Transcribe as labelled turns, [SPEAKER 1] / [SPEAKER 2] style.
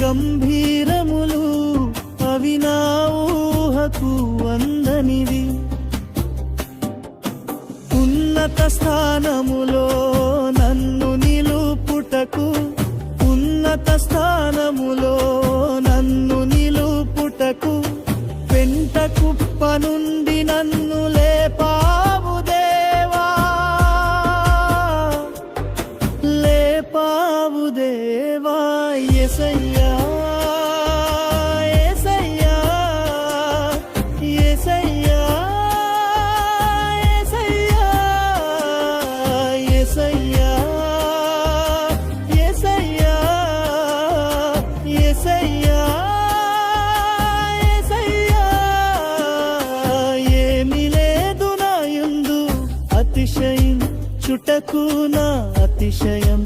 [SPEAKER 1] గంభీరములు అవి నా ఊహకు అందనివి ఉన్నత స్థానములో నన్ను నిలుపుటకు ఉన్నత స్థానములో నన్ను నిలుపుటకు పెంట కుప్ప నుండి నన్ను లేపావు దేవా. లేపావు దేవా ఎసయ్యా. ఏసయ్యా ఏసయ్యా ఏసయ్యా ఏసయ్యా ఏసయ్యా అతిశయం చుటకు నా అతిశయం.